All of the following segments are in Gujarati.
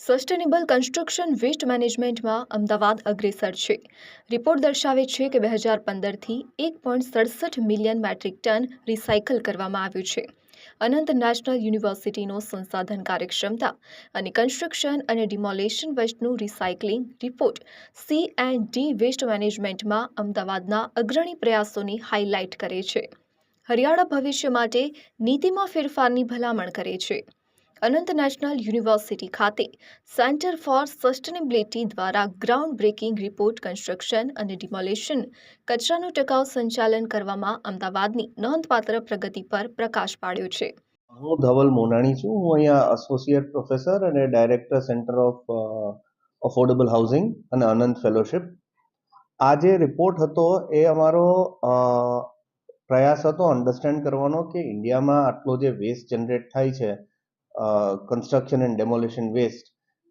સસ્ટેનેબલ કન્સ્ટ્રક્શન વેસ્ટ મેનેજમેન્ટમાં અમદાવાદ અગ્રેસર છે. રિપોર્ટ દર્શાવે છે કે બે હજાર પંદરથી એક પોઈન્ટ સડસઠ મિલિયન મેટ્રિક ટન રિસાયકલ કરવામાં આવ્યું છે. અનંત નેશનલ યુનિવર્સિટીનો સંસાધન કાર્યક્ષમતા અને કન્સ્ટ્રક્શન અને demolition વેસ્ટનું recycling report C and D waste મેનેજમેન્ટમાં અમદાવાદના અગ્રણી પ્રયાસોની હાઇલાઇટ કરે છે. હરિયાળા ભવિષ્ય માટે નીતિમાં ફેરફારની ભલામણ કરે છે. અનંત નેશનલ યુનિવર્સિટી ખાતે સેન્ટર ફોર સસ્ટેનેબિલિટી દ્વારા ગ્રાઉન્ડ બ્રેકિંગ રિપોર્ટ કન્સ્ટ્રક્શન અને ડિમોલેશન કચરાનું ટકાઉ સંચાલન કરવામાં અમદાવાદની નોંધપાત્ર પ્રગતિ પર પ્રકાશ પાડ્યો છે. હું ધવલ મોનાણી છું. હું અહીંયા એસોસિએટ પ્રોફેસર અને director centre of affordable housing અને અનંત ફેલોશિપ આ જે રિપોર્ટ હતો એ અમારો પ્રયાસ હતો અન્ડરસ્ટેન્ડ કરવાનો કે ઇન્ડિયામાં આટલો જે વેસ્ટ જનરેટ થાય છે કન્સ્ટ્રક્શન એન્ડ ડેમોલેશન વેસ્ટ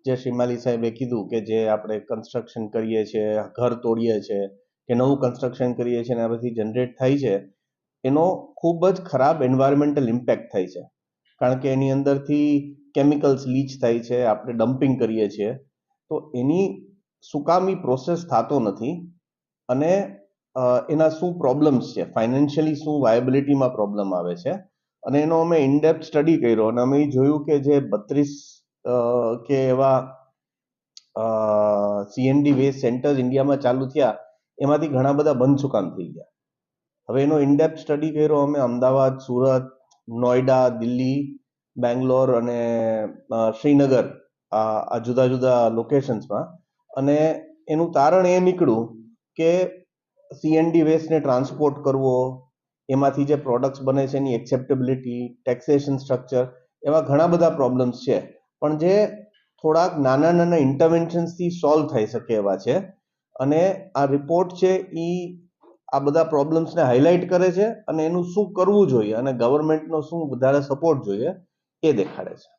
જે શિમાલી સાહેબે કીધું કે જે આપણે કન્સ્ટ્રક્શન કરીએ છીએ, ઘર તોડીએ છીએ, કે નવું કન્સ્ટ્રક્શન કરીએ છીએ અને આ બધી જનરેટ થાય છે, એનો ખૂબ જ ખરાબ એન્વાયરમેન્ટલ ઇમ્પેક્ટ થાય છે. કારણ કે એની અંદરથી કેમિકલ્સ લીચ થાય છે, આપણે ડમ્પિંગ કરીએ છીએ. તો એની સુકામી પ્રોસેસ થતો નથી અને એના શું પ્રોબ્લેમ્સ છે? ફાઇનાન્શિયલી શું વાયબિલિટીમાં પ્રોબ્લેમ આવે છે? અને એનો અમે ઇનડેપ્થ સ્ટડી કર્યો અને અમે જોયું કે જે બત્રીસ કે એવા સીએનડી વેસ્ટ સેન્ટર્સ ઇન્ડિયામાં ચાલુ થયા, એમાંથી ઘણા બધા બંધ સુકામ થઈ ગયા. હવે એનો ઇનડેપ્થ સ્ટડી કર્યો અમે અમદાવાદ, સુરત, નોઈડા, દિલ્હી, બેંગ્લોર અને શ્રીનગર આ જુદા જુદા લોકેશન્સમાં અને એનું તારણ એ નીકળ્યું કે સીએનડી વેસ્ટને ટ્રાન્સપોર્ટ કરવો એમાંથી જે પ્રોડક્ટ્સ બને છે એની એક્સેપ્ટેબિલિટી ટેક્સેશન સ્ટ્રક્ચર એવા ઘણા બધા પ્રોબ્લેમ્સ છે. પણ જે થોડાક નાના નાના ઇન્ટરવેન્શન્સથી સોલ્વ થઈ શકે એવા છે. અને આ રિપોર્ટ છે એ આ બધા પ્રોબ્લેમ્સને હાઇલાઇટ કરે છે અને એનું શું કરવું જોઈએ અને ગવર્મેન્ટનો શું વધારે સપોર્ટ જોઈએ એ દેખાડે છે.